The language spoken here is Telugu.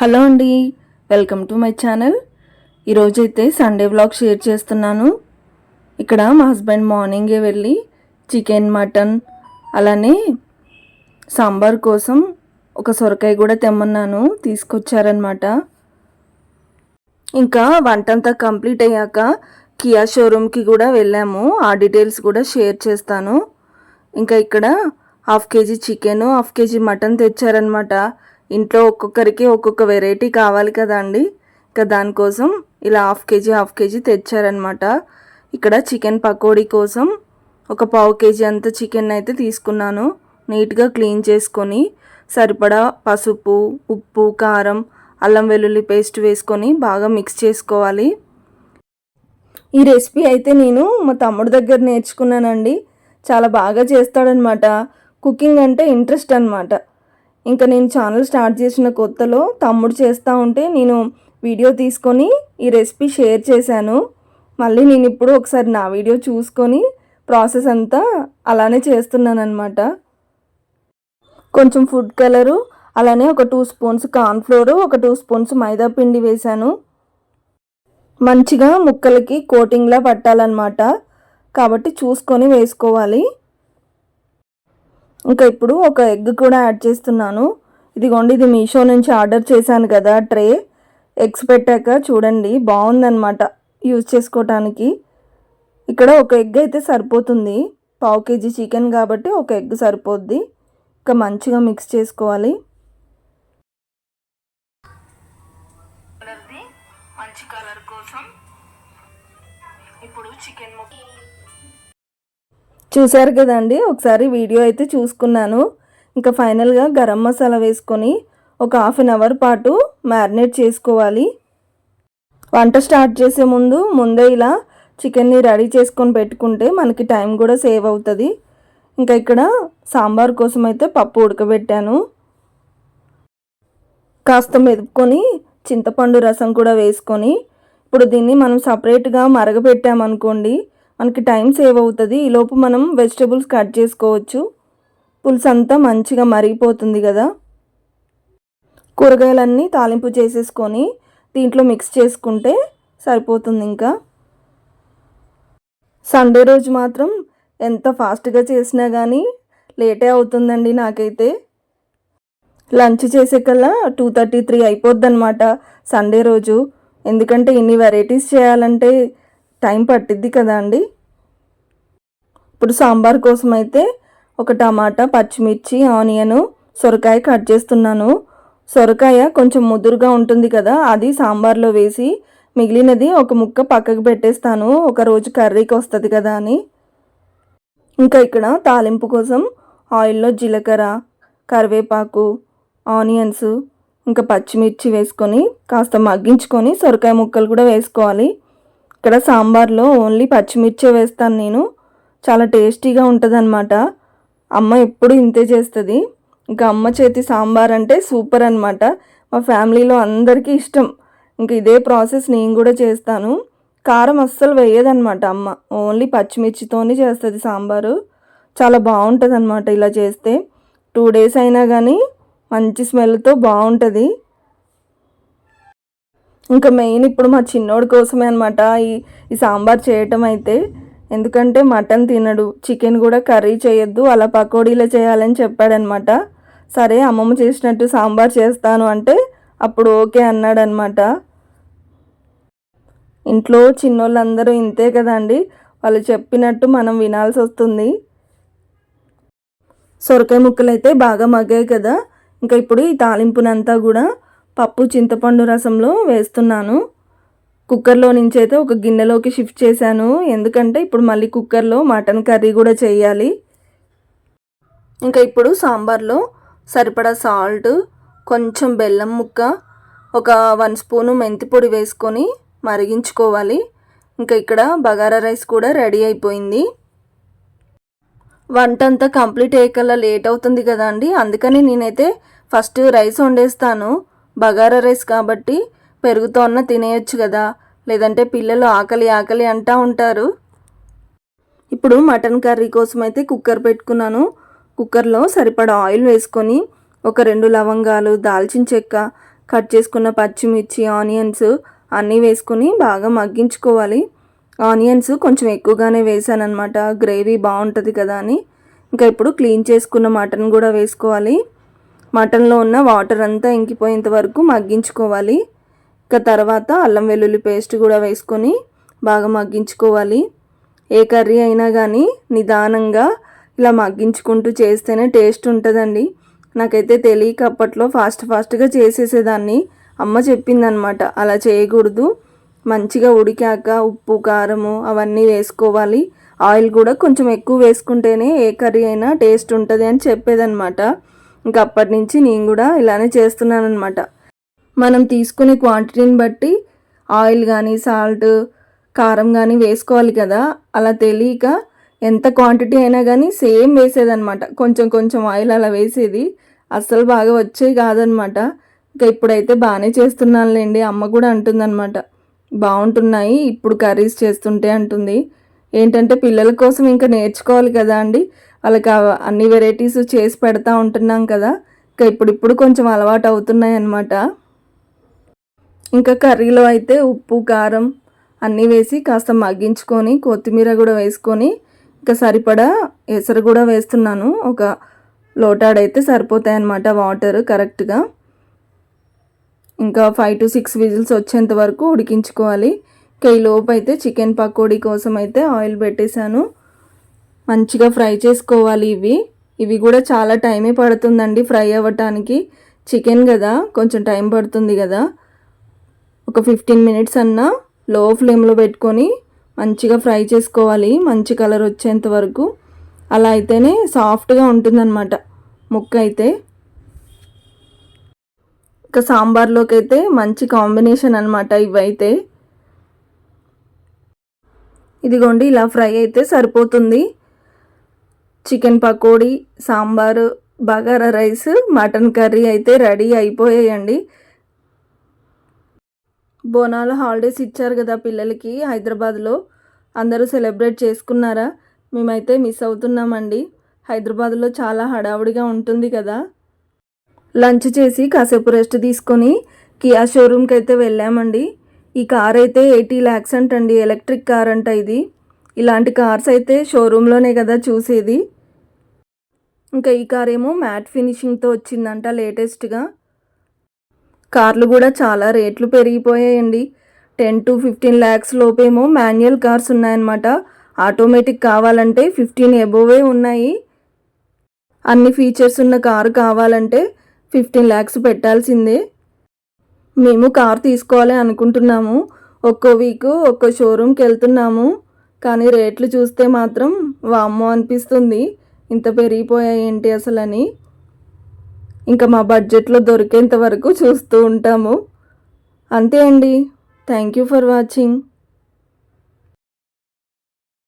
హలో అండి వెల్కమ్ టు మై ఛానల్. ఈరోజైతే సండే వ్లాగ్ షేర్ చేస్తున్నాను. ఇక్కడ మా హస్బెండ్ మార్నింగే వెళ్ళి చికెన్ మటన్ అలానే సాంబార్ కోసం ఒక సొరకాయ కూడా తెమ్మన్నాను తీసుకొచ్చారనమాట ఇంకా వంట అంతా కంప్లీట్ అయ్యాక కియా షోరూమ్కి కూడా వెళ్ళాము. ఆ డీటెయిల్స్ కూడా షేర్ చేస్తాను. ఇంకా ఇక్కడ half KG chicken half KG mutton తెచ్చారనమాట ఇంట్లో ఒక్కొక్కరికి ఒక్కొక్క వెరైటీ కావాలి కదా అండి ఇంకా దానికోసం ఇలా హాఫ్ కేజీ హాఫ్ కేజీ తెచ్చారనమాట ఇక్కడ చికెన్ పకోడీ కోసం ఒక పావు కేజీ అంత చికెన్ అయితే తీసుకున్నాను. నీట్గా క్లీన్ చేసుకొని సరిపడా పసుపు ఉప్పు కారం అల్లం వెల్లుల్లి పేస్ట్ వేసుకొని బాగా మిక్స్ చేసుకోవాలి. ఈ రెసిపీ అయితే నేను మా తమ్ముడు దగ్గర నేర్చుకున్నానండి. చాలా బాగా చేస్తాడనమాట కుకింగ్ అంటే ఇంట్రెస్ట్ అనమాట ఇంకా నేను ఛానల్ స్టార్ట్ చేసిన కొత్తలో తమ్ముడు చేస్తూ ఉంటే నేను వీడియో తీసుకొని ఈ రెసిపీ షేర్ చేశాను. మళ్ళీ నేను ఇప్పుడు ఒకసారి నా వీడియో చూసుకొని ప్రాసెస్ అంతా అలానే చేస్తున్నాను అనమాట కొంచెం ఫుడ్ కలరు అలానే ఒక టూ స్పూన్స్ కార్న్ఫ్లోరు ఒక టూ స్పూన్స్ మైదా పిండి వేశాను. మంచిగా ముక్కలకి కోటింగ్లా పట్టాలన్నమాట. కాబట్టి చూసుకొని వేసుకోవాలి. ఇంకా ఇప్పుడు ఒక ఎగ్ కూడా యాడ్ చేస్తున్నాను. ఇదిగోండి ఇది మీషో నుంచి ఆర్డర్ చేశాను కదా ట్రే. ఎగ్స్ పెట్టాక చూడండి బాగుందన్నమాట యూజ్ చేసుకోవటానికి ఇక్కడ ఒక ఎగ్ అయితే సరిపోతుంది. పావు కేజీ చికెన్ కాబట్టి ఒక ఎగ్ సరిపోద్ది. ఇంకా మంచిగా మిక్స్ చేసుకోవాలి. మంచి కలర్ కోసం ఇప్పుడు చికెన్ చూశారు కదండి ఒకసారి వీడియో అయితే చూసుకున్నాను. ఇంకా ఫైనల్గా గరం మసాలా వేసుకొని ఒక హాఫ్ అన్ అవర్ పాటు మ్యారినేట్ చేసుకోవాలి. వంట స్టార్ట్ చేసే ముందు ముందే ఇలా చికెన్ని రెడీ చేసుకొని పెట్టుకుంటే మనకి టైం కూడా సేవ్ అవుతుంది. ఇంకా ఇక్కడ సాంబార్ కోసం అయితే పప్పు ఉడకబెట్టాను. కాస్త మెదుపుకొని చింతపండు రసం కూడా వేసుకొని ఇప్పుడు దీన్ని మనం సపరేట్గా మరగపెట్టామనుకోండి మనకి టైం సేవ్ అవుతుంది. ఈలోపు మనం వెజిటబుల్స్ కట్ చేసుకోవచ్చు. పులుసు అంతా మంచిగా మరిగిపోతుంది కదా. కూరగాయలన్నీ తాలింపు చేసేసుకొని దీంట్లో మిక్స్ చేసుకుంటే సరిపోతుంది ఇంకా. సండే రోజు మాత్రం ఎంత ఫాస్ట్గా చేసినా కానీ లేటే అవుతుందండి నాకైతే. లంచ్ చేసే కల్లా టూ థర్టీ త్రీ అయిపోద్ది అనమాట సండే రోజు. ఎందుకంటే ఇన్ని వెరైటీస్ చేయాలంటే టైం పట్టిద్ది కదా అండి? ఇప్పుడు సాంబార్ కోసం అయితే ఒక టమాటా పచ్చిమిర్చి ఆనియను సొరకాయ కట్ చేస్తున్నాను. సొరకాయ కొంచెం ముదురుగా ఉంటుంది కదా అది సాంబార్లో వేసి మిగిలినది ఒక ముక్క పక్కకు పెట్టేస్తాను. ఒక రోజు కర్రీకి వస్తుంది కదా అని. ఇంకా ఇక్కడ తాలింపు కోసం ఆయిల్లో జీలకర్ర కరివేపాకు ఆనియన్స్ ఇంకా పచ్చిమిర్చి వేసుకొని కాస్త మగ్గించుకొని సొరకాయ ముక్కలు కూడా వేసుకోవాలి. ఇక్కడ సాంబార్లో ఓన్లీ పచ్చిమిర్చే వేస్తాను నేను. చాలా టేస్టీగా ఉంటుందన్నమాట. అమ్మ ఎప్పుడు ఇంతే చేస్తుంది. ఇంకా అమ్మ చేతి సాంబార్ అంటే సూపర్ అనమాట మా ఫ్యామిలీలో అందరికీ ఇష్టం. ఇంక ఇదే ప్రాసెస్ నేను కూడా చేస్తాను. కారం అస్సలు వేయదనమాట అమ్మ. ఓన్లీ పచ్చిమిర్చితోనే చేస్తుంది సాంబారు. చాలా బాగుంటుంది అనమాట ఇలా చేస్తే. టూ డేస్ అయినా కానీ మంచి స్మెల్తో బాగుంటుంది. ఇంకా మెయిన్ ఇప్పుడు మా చిన్నోడి కోసమే అనమాట ఈ ఈ సాంబార్ చేయటం అయితే. ఎందుకంటే మటన్ తినడు. చికెన్ కూడా కర్రీ చేయొద్దు. అలా పకోడీలో చేయాలని చెప్పాడనమాట సరే అమ్మమ్మ చేసినట్టు సాంబార్ చేస్తాను అంటే అప్పుడు ఓకే అన్నాడనమాట ఇంట్లో చిన్నోళ్ళందరూ ఇంతే కదండి. వాళ్ళు చెప్పినట్టు మనం వినాల్సి వస్తుంది. సొరకాయ ముక్కలు అయితే బాగా మగ్గాయి కదా. ఇంకా ఇప్పుడు ఈ తాలింపునంతా కూడా పప్పు చింతపండు రసంలో వేస్తున్నాను. కుక్కర్లో నుంచి అయితే ఒక గిన్నెలోకి షిఫ్ట్ చేశాను. ఎందుకంటే ఇప్పుడు మళ్ళీ కుక్కర్లో మటన్ కర్రీ కూడా చేయాలి. ఇంకా ఇప్పుడు సాంబార్లో సరిపడా సాల్ట్ కొంచెం బెల్లం ముక్క ఒక వన్ స్పూను మెంతి పొడి వేసుకొని మరిగించుకోవాలి. ఇంకా ఇక్కడ బగారా రైస్ కూడా రెడీ అయిపోయింది. వంట అంతా కంప్లీట్ అయ్యేకల్లా లేట్ అవుతుంది కదా అండి. అందుకని నేనైతే ఫస్ట్ రైస్ వండేస్తాను. బగారా రైస్ కాబట్టి పెరుగుతో ఉన్న తినేయచ్చు కదా. లేదంటే పిల్లలు ఆకలి ఆకలి అంటూ ఉంటారు. ఇప్పుడు మటన్ కర్రీ కోసం అయితే కుక్కర్ పెట్టుకున్నాను. కుక్కర్లో సరిపడా ఆయిల్ వేసుకొని ఒక రెండు లవంగాలు దాల్చిన చెక్క కట్ చేసుకున్న పచ్చిమిర్చి ఆనియన్స్ అన్నీ వేసుకొని బాగా మగ్గించుకోవాలి. ఆనియన్స్ కొంచెం ఎక్కువగానే వేసాను అనమాట గ్రేవీ బాగుంటుంది కదా అని. ఇంకా ఇప్పుడు క్లీన్ చేసుకున్న మటన్ కూడా వేసుకోవాలి. మటన్లో ఉన్న వాటర్ అంతా ఇంకిపోయేంత వరకు మగ్గించుకోవాలి. ఇంకా తర్వాత అల్లం వెల్లుల్లి పేస్ట్ కూడా వేసుకొని బాగా మగ్గించుకోవాలి. ఏ కర్రీ అయినా కానీ నిదానంగా ఇలా మగ్గించుకుంటూ చేస్తేనే టేస్ట్ ఉంటుందండి. నాకైతే తెలియక అప్పట్లో ఫాస్ట్ ఫాస్ట్గా చేసేసేదాన్ని. అమ్మ చెప్పిందనమాట అలా చేయకూడదు. మంచిగా ఉడికాక ఉప్పు కారము అవన్నీ వేసుకోవాలి. ఆయిల్ కూడా కొంచెం ఎక్కువ వేసుకుంటేనే ఏ కర్రీ అయినా టేస్ట్ ఉంటుంది అని చెప్పేదనమాట ఇంకా అప్పటి నుంచి నేను కూడా ఇలానే చేస్తున్నాను అనమాట మనం తీసుకునే క్వాంటిటీని బట్టి ఆయిల్ కానీ సాల్ట్ కారం కానీ వేసుకోవాలి కదా. అలా తెలియక ఎంత క్వాంటిటీ అయినా కానీ సేమ్ వేసేదనమాట కొంచెం కొంచెం ఆయిల్ అలా వేసేది. అస్సలు బాగా వచ్చేవి కాదనమాట ఇంకా ఇప్పుడైతే బాగానే చేస్తున్నానులేండి. అమ్మ కూడా అంటుందన్నమాట. బాగుంటున్నాయి. ఇప్పుడు కర్రీస్ చేస్తుంటే అంటుంది. ఏంటంటే పిల్లల కోసం ఇంకా నేర్చుకోవాలి కదా అండి. వాళ్ళకి అన్ని వెరైటీస్ చేసి పెడతా ఉంటున్నాం కదా. ఇంకా ఇప్పుడిప్పుడు కొంచెం అలవాటు అవుతున్నాయి అన్నమాట. ఇంకా కర్రీలో అయితే ఉప్పు కారం అన్నీ వేసి కాస్త మగ్గించుకొని కొత్తిమీర కూడా వేసుకొని ఇంకా సరిపడా ఎసరు కూడా వేస్తున్నాను. ఒక లోటాడైతే సరిపోతాయి అన్నమాట వాటర్ కరెక్ట్గా. ఇంకా ఫైవ్ టు సిక్స్ విజిల్స్ వచ్చేంత వరకు ఉడికించుకోవాలి. ఇంకా ఈ లోపు అయితే చికెన్ పకోడీ కోసం అయితే ఆయిల్ పెట్టేశాను. మంచిగా ఫ్రై చేసుకోవాలి ఇవి. ఇవి కూడా చాలా టైమే పడుతుందండి ఫ్రై అవ్వటానికి. చికెన్ కదా కొంచెం టైం పడుతుంది కదా. ఒక ఫిఫ్టీన్ మినిట్స్ అన్నా లో ఫ్లేమ్లో పెట్టుకొని మంచిగా ఫ్రై చేసుకోవాలి మంచి కలర్ వచ్చేంత వరకు. అలా అయితేనే సాఫ్ట్గా ఉంటుందన్నమాట ముక్క అయితే. ఇంకా సాంబార్లోకి అయితే మంచి కాంబినేషన్ అనమాట ఇవైతే. ఇదిగోండి ఇలా ఫ్రై అయితే సరిపోతుంది. Chicken pakodi sambar bagara rice mutton curry అయితే రెడీ అయిపోయాయండి. బోనాల హాలిడేస్ ఇచ్చారు కదా పిల్లలకి హైదరాబాద్లో. అందరూ సెలబ్రేట్ చేసుకున్నారా? మేమైతే మిస్ అవుతున్నామండి. హైదరాబాద్లో చాలా హడావుడిగా ఉంటుంది కదా. లంచ్ చేసి కాసేపు రెస్ట్ తీసుకొని కియా షోరూమ్కి అయితే వెళ్ళామండి. ఈ కార్ అయితే ఎయిటీ ల్యాక్స్ అంటండి ఎలక్ట్రిక్ కార్ అంట ఇది. ఇలాంటి కార్స్ అయితే షోరూంలోనే కదా చూసేది. ఇంకా ఈ కార్ ఏమో మ్యాట్ ఫినిషింగ్తో వచ్చిందంట లేటెస్ట్గా. కార్లు కూడా చాలా రేట్లు పెరిగిపోయాయండి. టెన్ టు ఫిఫ్టీన్ ల్యాక్స్ లోపేమో మాన్యువల్ కార్స్ ఉన్నాయన్నమాట. ఆటోమేటిక్ కావాలంటే ఫిఫ్టీన్ ఎబోవే ఉన్నాయి. అన్ని ఫీచర్స్ ఉన్న కారు కావాలంటే ఫిఫ్టీన్ ల్యాక్స్ పెట్టాల్సిందే. మేము కార్ తీసుకోవాలి అనుకుంటున్నాము. ఒక్కో వీక్ ఒక్కో షోరూమ్కి వెళ్తున్నాము. కానీ రేట్లు చూస్తే మాత్రం వామ్మో అనిపిస్తుంది. ఇంత పెరిగిపోయాయి ఏంటి అసలు అని ఇంకా మా బడ్జెట్లో దొరికేంత వరకు చూస్తూ ఉంటాము. అంతే అండి. Thank you for watching